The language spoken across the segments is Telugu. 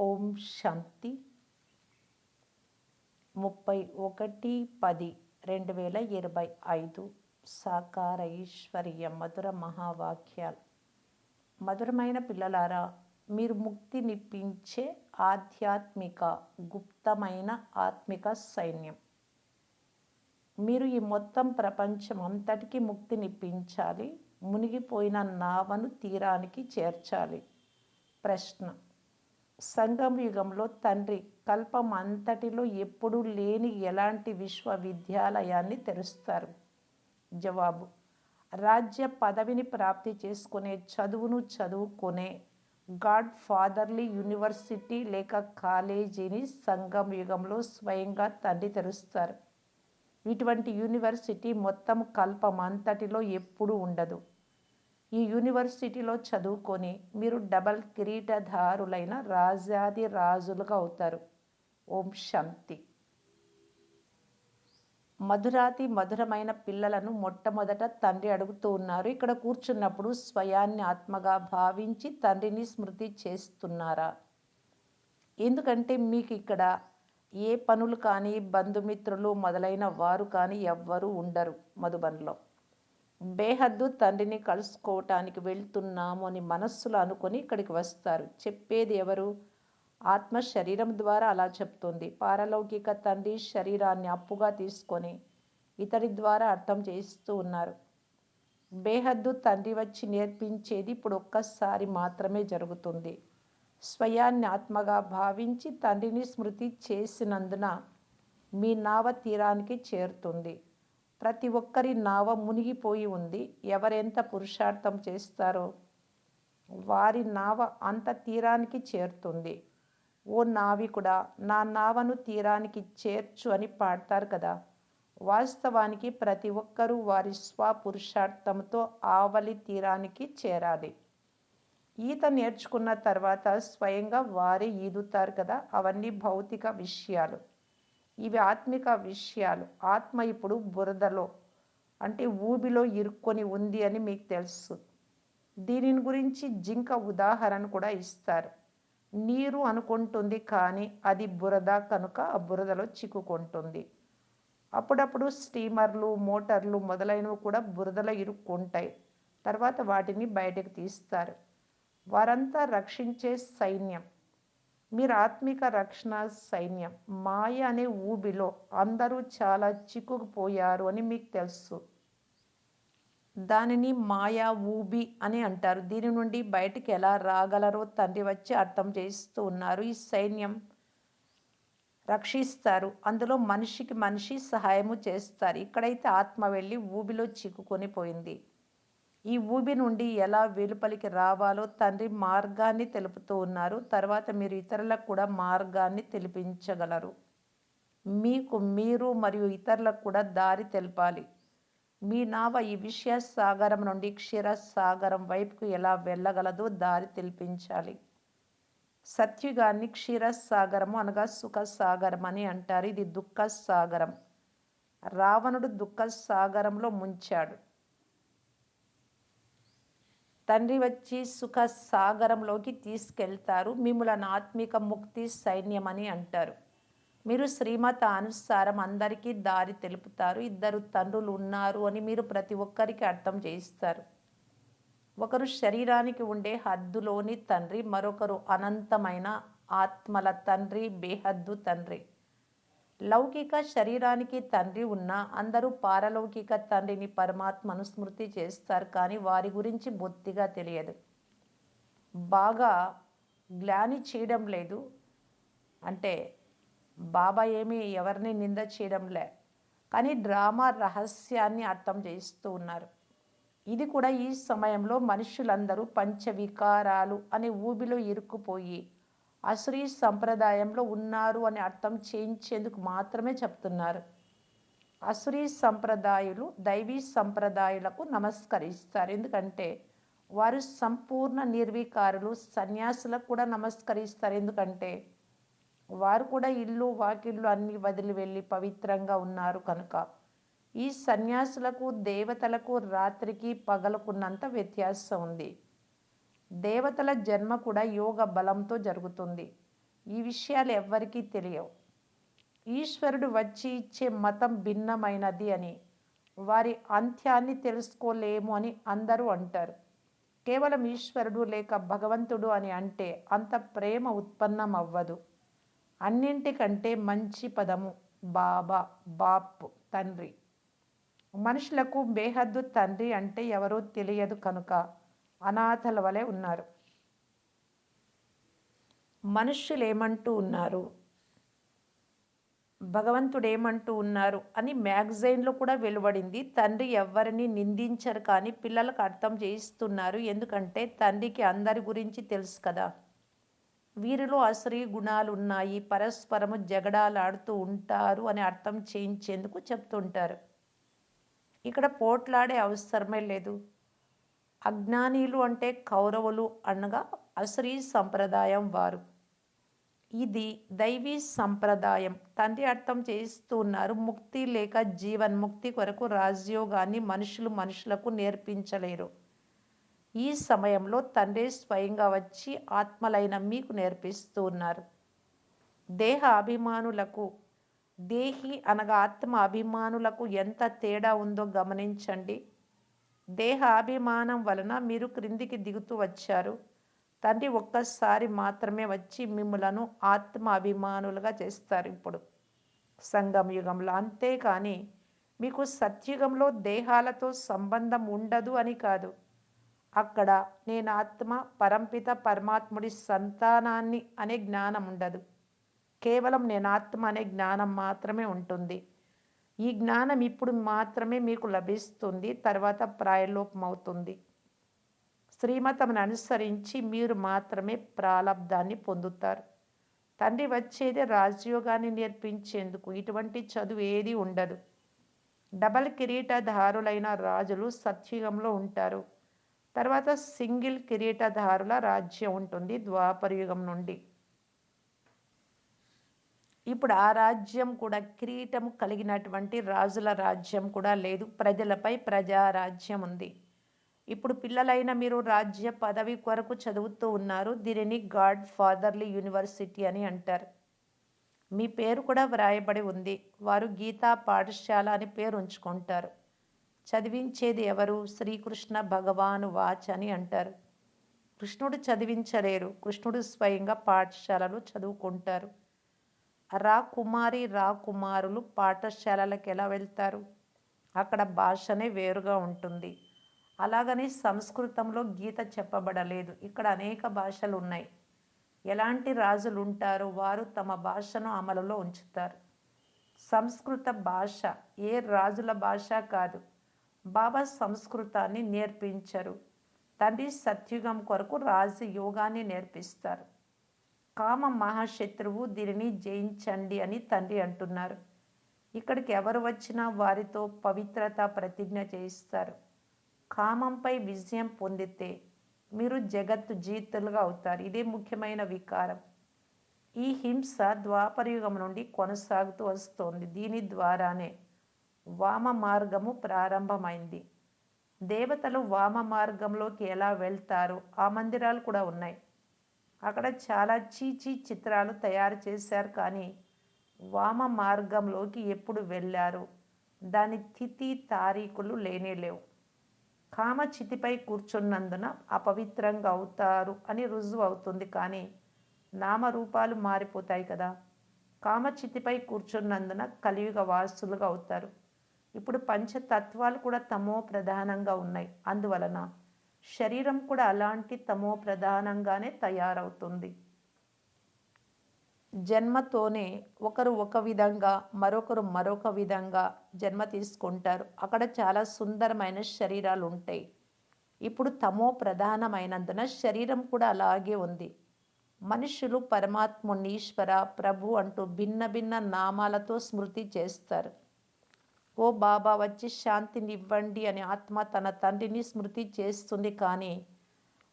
ఓం శాంతి. ముప్పై ఒకటి పది రెండు వేల ఇరవై ఐదు సాకార ఐశ్వర్య మధుర మహావాక్యాలు. మధురమైన పిల్లలారా మీరు ముక్తినిప్పించే ఆధ్యాత్మిక గుప్తమైన ఆత్మిక సైన్యం. మీరు ఈ మొత్తం ప్రపంచం అంతటికీ ముక్తినిప్పించాలి మునిగిపోయిన నావను తీరానికి చేర్చాలి. ప్రశ్న సంఘం యుగంలో తండ్రి కల్పం అంతటిలో ఎప్పుడూ లేని ఎలాంటి విశ్వవిద్యాలయాన్ని తెరుస్తారు? జవాబు రాజ్య పదవిని ప్రాప్తి చేసుకునే చదువును చదువుకునే గాడ్ ఫాదర్లీ యూనివర్సిటీ లేక కాలేజీని సంగం యుగంలో స్వయంగా తండ్రి తెరుస్తారు. ఇటువంటి యూనివర్సిటీ మొత్తం కల్పం అంతటిలో ఎప్పుడూ ఉండదు. ఈ యూనివర్సిటీలో చదువుకొని మీరు డబల్ కిరీటధారులైన రాజాది రాజులుగా అవుతారు. ఓం శాంతి. మధురాతి మధురమైన పిల్లలను మొట్టమొదట తండ్రి అడుగుతూ ఉన్నారు. ఇక్కడ కూర్చున్నప్పుడు స్వయాన్ని ఆత్మగా భావించి తండ్రిని స్మృతి చేస్తున్నారా? ఎందుకంటే మీకు ఇక్కడ ఏ పనులు కానీ బంధుమిత్రులు మొదలైన వారు కానీ ఎవ్వరూ ఉండరు మధుబన్లో. బేహద్దు తండ్రిని కలుసుకోవటానికి వెళ్తున్నాము అని మనస్సులో అనుకొని ఇక్కడికి వస్తారు. చెప్పేది ఎవరు? ఆత్మ శరీరం ద్వారా అలా చెప్తుంది. పారలౌకిక తండ్రి శరీరాన్ని అప్పుగా తీసుకొని ఇతడి ద్వారా అర్థం చేస్తూ ఉన్నారు. బేహద్దు తండ్రి వచ్చి నేర్పించేది ఇప్పుడు ఒక్కసారి మాత్రమే జరుగుతుంది. స్వయాన్ని ఆత్మగా భావించి తండ్రిని స్మృతి చేసినందున మీ నావ తీరానికి చేరుతుంది. ప్రతి ఒక్కరి నావ మునిగిపోయి ఉంది. ఎవరెంత పురుషార్థం చేస్తారో వారి నావ అంత తీరానికి చేరుతుంది. ఓ నావికుడా నా నావను తీరానికి చేర్చు అని పాడతారు కదా. వాస్తవానికి ప్రతి ఒక్కరూ వారి స్వపురుషార్థంతో ఆవలి తీరానికి చేరాలి. ఈత నేర్చుకున్న తర్వాత స్వయంగా వారే ఈదుతారు కదా. అవన్నీ భౌతిక విషయాలు. ఇవి ఆత్మిక విషయాలు. ఆత్మ ఇప్పుడు బురదలో అంటే ఊబిలో ఇరుక్కొని ఉంది అని మీకు తెలుసు. దీనిని గురించి జింక ఉదాహరణ కూడా ఇస్తారు. నీరు అనుకుంటుంది కానీ అది బురద కనుక ఆ బురదలో చిక్కుకుంటుంది. అప్పుడప్పుడు స్టీమర్లు మోటార్లు మొదలైనవి కూడా బురదలో ఇరుక్కుంటాయి. తర్వాత వాటిని బయటకు తీస్తారు. వారంతా రక్షించే సైన్యం. మీరు ఆత్మిక రక్షణ సైన్యం. మాయ అనే ఊబిలో అందరూ చాలా చిక్కుకుపోయారు అని మీకు తెలుసు. దానిని మాయా ఊబి అని అంటారు. దీని నుండి బయటికి ఎలా రాగలరో తండ్రి వచ్చి అర్థం చేస్తూ ఉన్నారు. ఈ సైన్యం రక్షిస్తారు. అందులో మనిషికి మనిషి సహాయము చేస్తారు. ఇక్కడైతే ఆత్మ వెళ్ళి ఊబిలో చిక్కుకొని పోయింది. ఈ ఊబి నుండి ఎలా వెలుపలికి రావాలో తండ్రి మార్గాన్ని తెలుపుతూ ఉన్నారు. తర్వాత మీరు ఇతరులకు కూడా మార్గాన్ని తెలిపించగలరు. మీకు మీరు మరియు ఇతరులకు కూడా దారి తెలపాలి. మీ నావ ఈ విషయ సాగరం నుండి క్షీర సాగరం వైపుకు ఎలా వెళ్ళగలదో దారి తెలిపించాలి. సత్యుగాన్ని క్షీర సాగరము అనగా సుఖ సాగరం అని అంటారు. ఇది దుఃఖ సాగరం రావణుడు దుఃఖ సాగరంలో ముంచాడు. తండ్రి వచ్చి సుఖ సాగరంలోకి తీసుకెళ్తారు. మిమ్మలను ఆత్మిక ముక్తి సైన్యమని అంటారు. మీరు శ్రీమత అనుసారం అందరికీ దారి తెలుపుతారు. ఇద్దరు తండ్రులు ఉన్నారు అని మీరు ప్రతి ఒక్కరికి అర్థం చేయిస్తారు. ఒకరు శరీరానికి ఉండే హద్దులోని తండ్రి మరొకరు అనంతమైన ఆత్మల తండ్రి బేహద్దు తండ్రి. లౌకిక శరీరానికి తండ్రి ఉన్నా అందరూ పారలౌకిక తండ్రిని పరమాత్మను స్మృతి చేస్తారు కానీ వారి గురించి బొత్తిగా తెలియదు. బాగా గ్లాని చేయడం లేదు. అంటే బాబా ఏమీ ఎవరిని నింద చేయడంలే కానీ డ్రామా రహస్యాన్ని అర్థం చేస్తూ ఉన్నారు. ఇది కూడా ఈ సమయంలో మనుషులందరూ పంచవికారాలు అనే ఊబిలో ఇరుక్కుపోయి అసురీ సంప్రదాయంలో ఉన్నారు అని అర్థం చేయించేందుకు మాత్రమే చెప్తున్నారు. అసురీ సంప్రదాయులు దైవీ సంప్రదాయులకు నమస్కరిస్తారు. ఎందుకంటే వారు సంపూర్ణ నిర్వీకారులు సన్యాసులకు కూడా నమస్కరిస్తారు. ఎందుకంటే వారు కూడా ఇల్లు వాకిళ్ళు అన్ని వదిలి వెళ్ళి పవిత్రంగా ఉన్నారు కనుక. ఈ సన్యాసులకు దేవతలకు రాత్రికి పగలకున్నంత వ్యత్యాసం ఉంది. దేవతల జన్మ కూడా యోగ బలంతో జరుగుతుంది. ఈ విషయాలు ఎవ్వరికీ తెలియవు. ఈశ్వరుడు వచ్చి ఇచ్చే మతం భిన్నమైనది అని వారి అంత్యాన్ని తెలుసుకోలేము అని అందరూ అంటారు. కేవలం ఈశ్వరుడు లేక భగవంతుడు అని అంటే అంత ప్రేమ ఉత్పన్నం అవ్వదు అన్నింటికంటే మంచి పదము బాబా బాప్ తండ్రి. మనుషులకు బేహద్దు తండ్రి అంటే ఎవరో తెలియదు కనుక అనాథల వలె ఉన్నారు. మనుష్యులు ఏమంటూ ఉన్నారు? భగవంతుడు ఏమంటూ ఉన్నారు? అని మ్యాగజైన్లో కూడా వెలువడింది. తండ్రి ఎవరిని నిందించరు కానీ పిల్లలకు అర్థం చేయిస్తున్నారు. ఎందుకంటే తండ్రికి అందరి గురించి తెలుసు కదా. వీరిలో అసరీ గుణాలు ఉన్నాయి పరస్పరము జగడాలాడుతూ ఉంటారు అని అర్థం చేయించేందుకు చెప్తుంటారు. ఇక్కడ పోట్లాడే అవసరమే లేదు. అజ్ఞానీలు అంటే కౌరవులు అనగా అసరీ సంప్రదాయం వారు. ఇది దైవీ సంప్రదాయం. తండ్రి అర్థం చేస్తున్నారు ముక్తి లేక జీవన్ముక్తి కొరకు రాజయోగాన్ని మనుషులు మనుషులకు నేర్పించలేరు. ఈ సమయంలో తండ్రి స్వయంగా వచ్చి ఆత్మలైన మీకు నేర్పిస్తూ ఉన్నారు. దేహ అభిమానులకు దేహి అనగా ఆత్మ అభిమానులకు ఎంత తేడా ఉందో గమనించండి. దేహ అభిమానం వలన మీరు క్రిందికి దిగుతూ వచ్చారు. తండ్రి ఒక్కసారి మాత్రమే వచ్చి మిమ్మలను ఆత్మ అభిమానులుగా చేస్తారు ఇప్పుడు. సంగం యుగంలో అంతేకాని మీకు సత్యుగంలో దేహాలతో సంబంధం ఉండదు అని కాదు. అక్కడ నేను ఆత్మ పరంపిత పరమాత్ముడి సంతానాన్ని అనే జ్ఞానం ఉండదు. కేవలం నేను ఆత్మ అనే జ్ఞానం మాత్రమే ఉంటుంది. ఈ జ్ఞానం ఇప్పుడు మాత్రమే మీకు లభిస్తుంది తర్వాత ప్రాయలోపం అవుతుంది శ్రీమతమును అనుసరించి మీరు మాత్రమే ప్రాలబ్ధాన్ని పొందుతారు. తండ్రి వచ్చేది రాజయోగాన్ని నేర్పించేందుకు ఇటువంటి చదువు ఏది ఉండదు. డబల్ కిరీటధారులైన రాజులు సత్యుగంలో ఉంటారు. తర్వాత సింగిల్ కిరీటధారుల రాజ్యం ఉంటుంది ద్వాపరయుగం నుండి. ఇప్పుడు ఆ రాజ్యం కూడా కిరీటము కలిగినటువంటి రాజుల రాజ్యం కూడా లేదు. ప్రజలపై ప్రజారాజ్యం ఉంది. ఇప్పుడు పిల్లలైన మీరు రాజ్య పదవి కొరకు చదువుతూ ఉన్నారు. దీనిని గాడ్ ఫాదర్లీ యూనివర్సిటీ అని అంటారు. మీ పేరు కూడా వ్రాయబడి ఉంది. వారు గీతా పాఠశాల అని పేరు ఉంచుకుంటారు. చదివించేది ఎవరు? శ్రీకృష్ణ భగవాను వాచ్ అని అంటారు. కృష్ణుడు చదివించలేరు. కృష్ణుడు స్వయంగా పాఠశాలలో చదువుకుంటారు. రాకుమారి రాకుమారులు పాఠశాలలకు ఎలా వెళ్తారు? అక్కడ భాషనే వేరుగా ఉంటుంది. అలాగని సంస్కృతంలో గీత చెప్పబడలేదు. ఇక్కడ అనేక భాషలు ఉన్నాయి. ఎలాంటి రాజులు ఉంటారో వారు తమ భాషను అమలులో ఉంచుతారు. సంస్కృత భాష ఏ రాజుల భాష కాదు. బాబా సంస్కృతాన్ని నేర్పించరు. తండ్రి సత్యుగం కొరకు రాజు యోగాన్ని నేర్పిస్తారు. కామ మహాశత్రువు దీనిని జయించండి అని తండ్రి అంటున్నారు. ఇక్కడికి ఎవరు వచ్చినా వారితో పవిత్రత ప్రతిజ్ఞ చేయిస్తారు. కామంపై విజయం పొందితే మీరు జగత్తు జీతులుగా అవుతారు. ఇదే ముఖ్యమైన వికారం. ఈ హింస ద్వాపరయుగం నుండి కొనసాగుతూ వస్తోంది. దీని ద్వారానే వామ మార్గము ప్రారంభమైంది. దేవతలు వామ మార్గంలోకి ఎలా వెళ్తారు ఆ మందిరాలు కూడా ఉన్నాయి. అక్కడ చాలా చీచీ చిత్రాలు తయారు చేశారు కానీ వామ మార్గంలోకి ఎప్పుడు వెళ్ళారు? దాని తిథి తారీఖులు లేనే లేవు. కామచితిపై కూర్చున్నందున అపవిత్రంగా అవుతారు అని రుజువు అవుతుంది కానీ నామరూపాలు మారిపోతాయి కదా. కామచితిపై కూర్చున్నందున కలియుగ వాసులుగా అవుతారు. ఇప్పుడు పంచతత్వాలు కూడా తమో ప్రధానంగా ఉన్నాయి. అందువలన శరీరం కూడా అలాంటి తమో ప్రధానంగానే తయారవుతుంది. జన్మతోనే ఒకరు ఒక విధంగా మరొకరు మరొక విధంగా జన్మ తీసుకుంటారు. అక్కడ చాలా సుందరమైన శరీరాలు ఉంటాయి. ఇప్పుడు తమో ప్రధానమైనందున శరీరం కూడా అలాగే ఉంది. మనుషులు పరమాత్ముని ఈశ్వర ప్రభు అంటూ భిన్న భిన్న నామాలతో స్మృతి చేస్తారు. ఓ బాబా వచ్చి శాంతినివ్వండి అని ఆత్మ తన తండ్రిని స్మృతి చేస్తుంది కానీ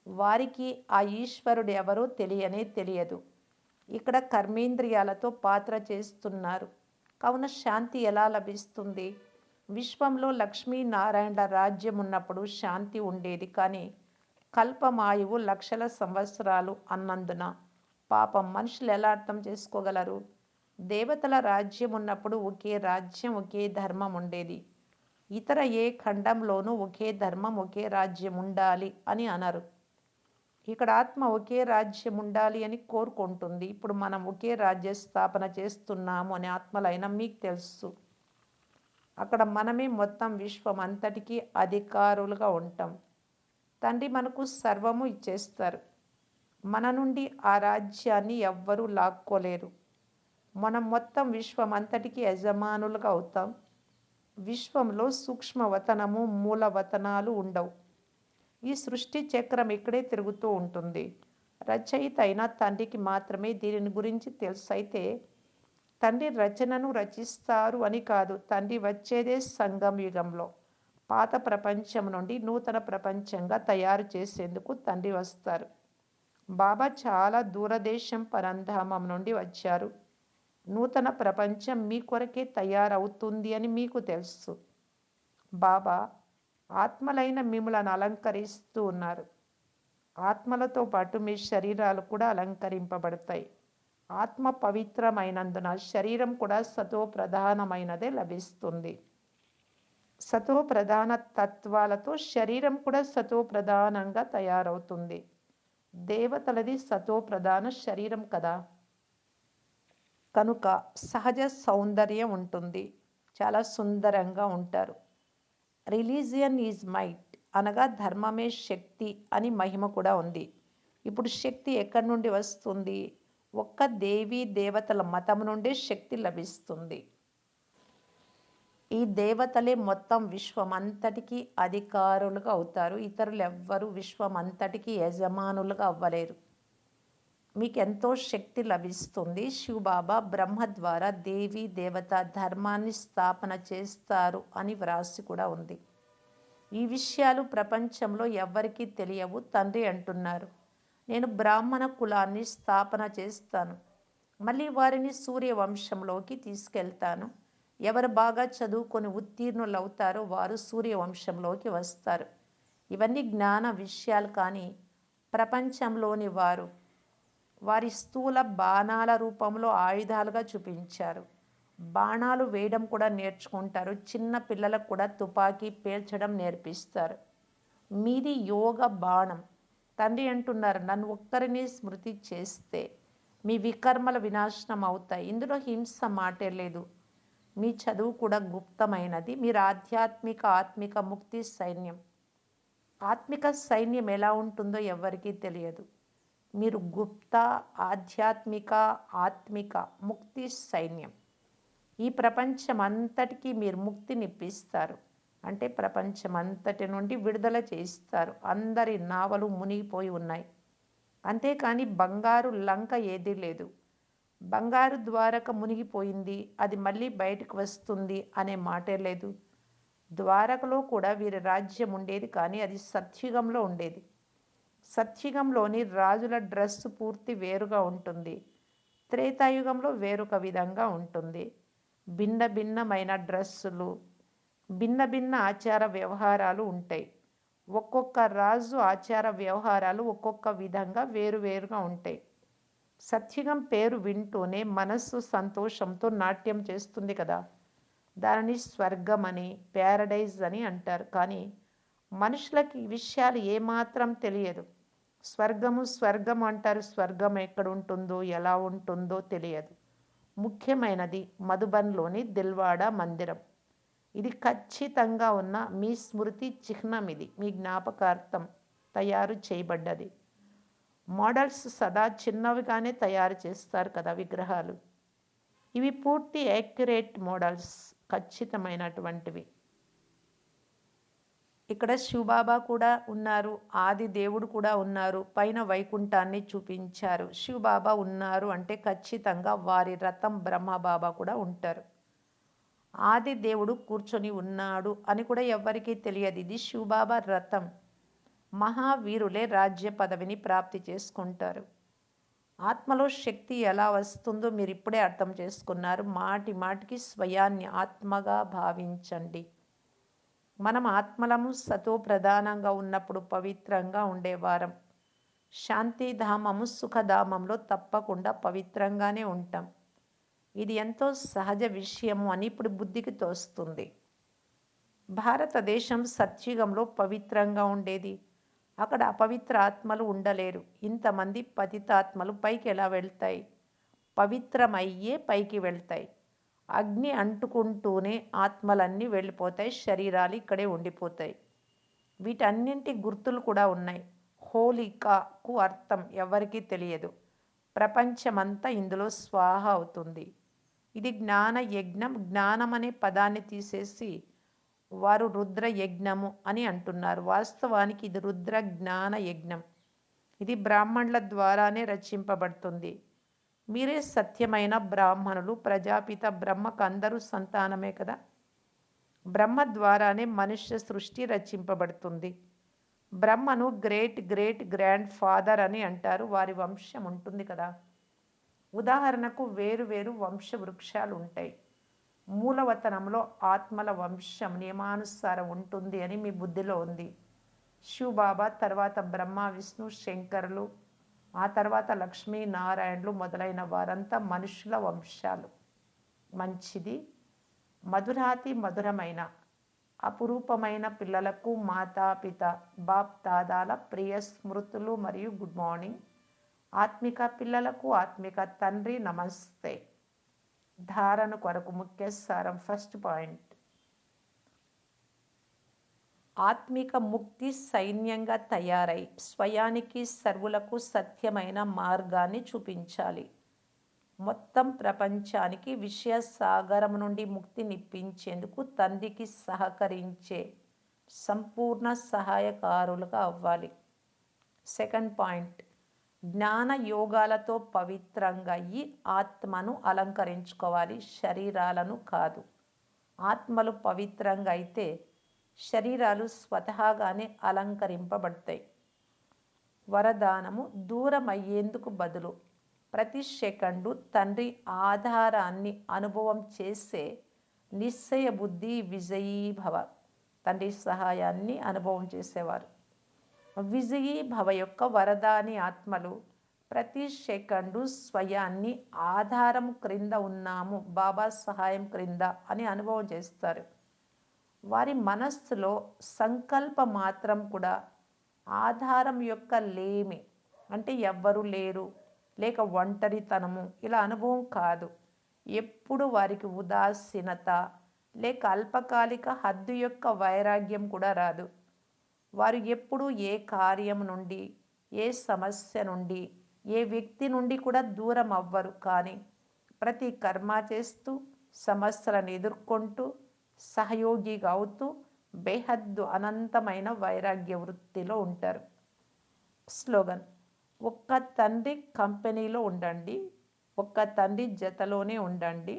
వారికి ఆ ఈశ్వరుడు ఎవరో తెలియనే తెలియదు. ఇక్కడ కర్మేంద్రియాలతో పాత్ర చేస్తున్నారు. కావున శాంతి ఎలా లభిస్తుంది? విశ్వంలో లక్ష్మీనారాయణ రాజ్యం ఉన్నప్పుడు శాంతి ఉండేది కానీ కల్పమాయువు లక్షల సంవత్సరాలు అన్నందున. పాపం మనుషులు ఎలా అర్థం చేసుకోగలరు? దేవతల రాజ్యం ఉన్నప్పుడు ఒకే రాజ్యం ఒకే ధర్మం ఉండేది. ఇతర ఏ ఖండంలోనూ ఒకే ధర్మం ఒకే రాజ్యం ఉండాలి అని అనరు. ఇక్కడ ఆత్మ ఒకే రాజ్యం ఉండాలి అని కోరుకుంటుంది. ఇప్పుడు మనం ఒకే రాజ్య స్థాపన చేస్తున్నాము అని ఆత్మలైన మీకు తెలుసు. అక్కడ మనమే మొత్తం విశ్వం అంతటికీ అధికారులుగా ఉంటాం. తండ్రి మనకు సర్వము ఇచ్చేస్తారు. మన నుండి ఆ రాజ్యాన్ని ఎవ్వరూ లాక్కోలేరు. మనం మొత్తం విశ్వం అంతటికీ యజమానులుగా అవుతాం. విశ్వంలో సూక్ష్మవతనము మూలవతనాలు ఉండవు. ఈ సృష్టి చక్రం ఇక్కడే తిరుగుతూ ఉంటుంది. రచయిత అయిన తండ్రికి మాత్రమే దీనిని గురించి తెలుసు. అయితే తండ్రి రచనను రచిస్తారు అని కాదు తండ్రి వచ్చేదే సంగం యుగంలో. పాత ప్రపంచం నుండి నూతన ప్రపంచంగా తయారు చేసేందుకు తండ్రి వస్తారు. బాబా చాలా దూరదేశం పరంధామం నుండి వచ్చారు. నూతన ప్రపంచం మీ కొరకే తయారవుతుంది అని మీకు తెలుసు. బాబా ఆత్మలైన మిమ్మలను అలంకరిస్తూ ఉన్నారు. ఆత్మలతో పాటు మీ శరీరాలు కూడా అలంకరింపబడతాయి. ఆత్మ పవిత్రమైనందున శరీరం కూడా సతో ప్రధానమైనదే లభిస్తుంది. సతో ప్రధాన తత్వాలతో శరీరం కూడా సతో ప్రధానంగా తయారవుతుంది. దేవతలది సతో ప్రధాన శరీరం కదా. కనుక సహజ సౌందర్యం ఉంటుంది. చాలా సుందరంగా ఉంటారు. రిలీజియన్ ఈజ్ మైట్ అనగా ధర్మమే శక్తి అని మహిమ కూడా ఉంది. ఇప్పుడు శక్తి ఎక్కడి నుండి వస్తుంది? ఒక్క దేవీ దేవతల మతం నుండే శక్తి లభిస్తుంది. ఈ దేవతలే మొత్తం విశ్వం అంతటికీ అధికారులుగా అవుతారు. ఇతరులు ఎవ్వరూ విశ్వం అంతటికీ యజమానులుగా అవ్వలేరు. మీకు ఎంతో శక్తి లభిస్తుంది. శివబాబా బ్రహ్మ ద్వారా దేవి దేవత ధర్మాన్ని స్థాపన చేస్తారు అని వ్రాసి కూడా ఉంది. ఈ విషయాలు ప్రపంచంలో ఎవ్వరికీ తెలియవు తండ్రి అంటున్నారు. నేను బ్రాహ్మణ కులాన్ని స్థాపన చేస్తాను. మళ్ళీ వారిని సూర్యవంశంలోకి తీసుకెళ్తాను. ఎవరు బాగా చదువుకొని ఉత్తీర్ణులు అవుతారో వారు సూర్యవంశంలోకి వస్తారు. ఇవన్నీ జ్ఞాన విషయాలు కానీ ప్రపంచంలోని వారు వారి స్థూల బాణాల రూపంలో ఆయుధాలుగా చూపించారు. బాణాలు వేయడం కూడా నేర్చుకుంటారు. చిన్న పిల్లలకు కూడా తుపాకీ పేల్చడం నేర్పిస్తారు. మీది యోగ బాణం. తండ్రి అంటున్నారు నన్ను ఒక్కరిని స్మృతి చేస్తే మీ వికర్మల వినాశనం అవుతాయి. ఇందులో హింస మాటే లేదు. మీ చదువు కూడా గుప్తమైనది. మీరు ఆధ్యాత్మిక ఆత్మిక ముక్తి సైన్యం. ఆత్మిక సైన్యం ఎలా ఉంటుందో ఎవరికీ తెలియదు. మీరు గుప్త ఆధ్యాత్మిక ఆత్మిక ముక్తి సైన్యం. ఈ ప్రపంచం మీరు ముక్తినిప్పిస్తారు. అంటే ప్రపంచం అంతటి నుండి విడుదల చేయిస్తారు. అందరి నావలు మునిగిపోయి ఉన్నాయి. అంతేకాని బంగారు లంక ఏదీ లేదు. బంగారు ద్వారక మునిగిపోయింది. అది మళ్ళీ బయటకు వస్తుంది అనే మాటే లేదు. ద్వారకలో కూడా వీరి రాజ్యం ఉండేది కానీ అది సత్యుగంలో ఉండేది. సత్యుగంలోని రాజుల డ్రెస్సు పూర్తి వేరుగా ఉంటుంది. త్రేతాయుగంలో వేరొక విధంగా ఉంటుంది. భిన్న భిన్నమైన డ్రెస్సులు భిన్న భిన్న ఆచార వ్యవహారాలు ఉంటాయి. ఒక్కొక్క రాజు ఆచార వ్యవహారాలు ఒక్కొక్క విధంగా వేరువేరుగా ఉంటాయి. సత్యుగం పేరు వింటూనే మనస్సు సంతోషంతో నాట్యం చేస్తుంది కదా. దానిని స్వర్గం అని ప్యారడైజ్ అని అంటారు. కానీ మనుషులకి ఈ విషయాలు ఏమాత్రం తెలియదు. స్వర్గము స్వర్గం అంటారు. స్వర్గం ఎక్కడ ఉంటుందో ఎలా ఉంటుందో తెలియదు. ముఖ్యమైనది మధుబన్లోని దిల్వాడ మందిరం. ఇది ఖచ్చితంగా ఉన్న మీ స్మృతి చిహ్నం ఇది. మీ జ్ఞాపకార్థం తయారు చేయబడ్డది. మోడల్స్ సదా చిన్నవిగానే తయారు చేస్తారు కదా విగ్రహాలు. ఇవి పూర్తి యాక్యురేట్ మోడల్స్ ఖచ్చితమైనటువంటివి. ఇక్కడ శివబాబా కూడా ఉన్నారు ఆది దేవుడు కూడా ఉన్నారు పైన వైకుంఠాన్ని చూపించారు. శివబాబా ఉన్నారు అంటే ఖచ్చితంగా వారి రథం బ్రహ్మబాబా కూడా ఉంటారు. ఆది దేవుడు కూర్చొని ఉన్నాడు అని కూడా ఎవ్వరికీ తెలియదు. ఇది శివబాబా రథం. మహావీరులే రాజ్య పదవిని ప్రాప్తి చేసుకుంటారు. ఆత్మలో శక్తి ఎలా వస్తుందో మీరు ఇప్పుడే అర్థం చేసుకున్నారు. మాటి మాటికి స్వయాన్ని ఆత్మగా భావించండి. మనం ఆత్మలము సతో ప్రధానంగా ఉన్నప్పుడు పవిత్రంగా ఉండేవారం శాంతిధామము సుఖధామంలో తప్పకుండా పవిత్రంగానే ఉంటాం. ఇది ఎంతో సహజ విషయము అని ఇప్పుడు బుద్ధికి తోస్తుంది. భారతదేశం సత్యుగంలో పవిత్రంగా ఉండేది. అక్కడ అపవిత్ర ఆత్మలు ఉండలేరు. ఇంతమంది పతితాత్మలు పైకి ఎలా వెళ్తాయి? పవిత్రమయ్యే పైకి వెళ్తాయి. అగ్ని అంటుకుంటూనే ఆత్మలన్నీ వెళ్ళిపోతాయి శరీరాలు ఇక్కడే ఉండిపోతాయి. వీటన్నింటి గుర్తులు కూడా ఉన్నాయి. హోలికకు అర్థం ఎవరికీ తెలియదు. ప్రపంచమంతా ఇందులో స్వాహ అవుతుంది. ఇది జ్ఞాన యజ్ఞం జ్ఞానం అనే పదాన్ని తీసేసి వారు రుద్ర యజ్ఞము అని అంటున్నారు. వాస్తవానికి ఇది రుద్ర జ్ఞాన యజ్ఞం. ఇది బ్రాహ్మణుల ద్వారానే రచింపబడుతుంది. మీరే సత్యమైన బ్రాహ్మణులు ప్రజాపిత బ్రహ్మకు అందరూ సంతానమే కదా? బ్రహ్మ ద్వారానే మనుష్య సృష్టి రచింపబడుతుంది. బ్రహ్మను గ్రేట్ గ్రేట్ గ్రాండ్ ఫాదర్ అని అంటారు. వారి వంశం ఉంటుంది కదా. ఉదాహరణకు వేరు వేరు వంశ వృక్షాలు ఉంటాయి మూలవతనంలో ఆత్మల వంశం నియమానుసారం ఉంటుంది అని మీ బుద్ధిలో ఉంది. శివబాబా తర్వాత బ్రహ్మ విష్ణు శంకరులు ఆ తర్వాత లక్ష్మీ నారాయణులు మొదలైన వారంతా మనుషుల వంశాలు. మంచిది మధురాతి మధురమైన అపురూపమైన పిల్లలకు మాతాపిత బాప్ దాదాల ప్రియ స్మృతులు మరియు గుడ్ మార్నింగ్. ఆత్మిక పిల్లలకు ఆత్మిక తండ్రి నమస్తే. ధారణ కొరకు ముఖ్య సారం ఫస్ట్ పాయింట్. ఆత్మిక ముక్తి సైన్యంగా తయారై స్వయానికి సర్వులకు సత్యమైన మార్గాన్ని చూపించాలి. మొత్తం ప్రపంచానికి విషయ సాగరం నుండి ముక్తినిప్పించేందుకు తండ్రికి సహకరించే సంపూర్ణ సహాయకారులుగా అవ్వాలి. సెకండ్ పాయింట్ జ్ఞాన యోగాలతో పవిత్రంగా ఈ ఆత్మను అలంకరించుకోవాలి. శరీరాలను కాదు ఆత్మలు పవిత్రంగా అయితే శరీరాలు స్వతహాగానే అలంకరింపబడతాయి. వరదానము దూరం అయ్యేందుకు బదులు ప్రతి సెకండు తండ్రి ఆధారాన్ని అనుభవం చేసే నిశ్చయ బుద్ధి విజయీభవ తండ్రి సహాయాన్ని అనుభవం చేసేవారు. విజయీభవ యొక్క వరదాని ఆత్మలు ప్రతి సెకండు స్వయాన్ని ఆధారం క్రింద ఉన్నాము బాబా సహాయం క్రింద అని అనుభవం చేస్తారు. వారి మనస్సులో సంకల్ప మాత్రం కూడా ఆధారం యొక్క లేమి. అంటే ఎవ్వరు లేరు లేక ఒంటరితనము ఇలా అనుభవం కాదు. ఎప్పుడు వారికి ఉదాసీనత లేక అల్పకాలిక హద్దు యొక్క వైరాగ్యం కూడా రాదు. వారు ఎప్పుడు ఏ కార్యం నుండి ఏ సమస్య నుండి ఏ వ్యక్తి నుండి కూడా దూరం అవ్వరు. కానీ ప్రతి కర్మ చేస్తూ సమస్యలను ఎదుర్కొంటూ సహయోగిగా అవుతూ బేహద్దు అనంతమైన వైరాగ్య వృత్తిలో ఉంటారు. స్లోగన్ ఒక్క తండ్రి కంపెనీలో ఉండండి ఒక్క తండ్రి జతలోనే ఉండండి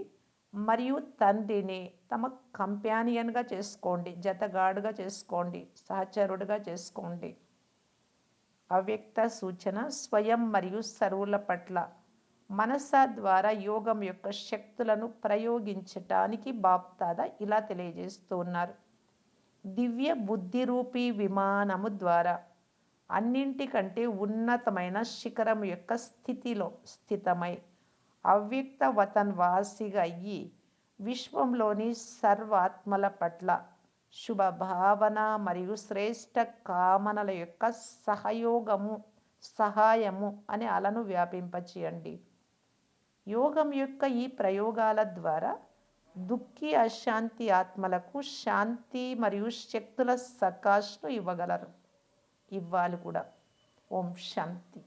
మరియు తండ్రిని తమ కంపానియన్గా చేసుకోండి జతగాడుగా చేసుకోండి సహచరుడుగా చేసుకోండి. అవ్యక్త సూచన స్వయం మరియు సరువుల పట్ల మనస ద్వారా యోగం యొక్క శక్తులను ప్రయోగించటానికి బాప్తాద ఇలా తెలియజేస్తూ ఉన్నారు. దివ్య బుద్ధిరూపీ విమానము ద్వారా అన్నింటికంటే ఉన్నతమైన శిఖరం యొక్క స్థితిలో స్థితమై అవ్యక్త వతన్ వాసిగా అయ్యి విశ్వంలోని సర్వాత్మల పట్ల శుభ భావన మరియు శ్రేష్ట కామనల యొక్క సహయోగము సహాయము అనే అలను వ్యాపింపచేయండి. యోగం యొక్క ఈ ప్రయోగాల ద్వారా దుఃఖి అశాంతి ఆత్మలకు శాంతి మరియు శక్తుల సకాష్ను ఇవ్వగలరు. ఇవ్వాలి కూడా. ఓం శాంతి.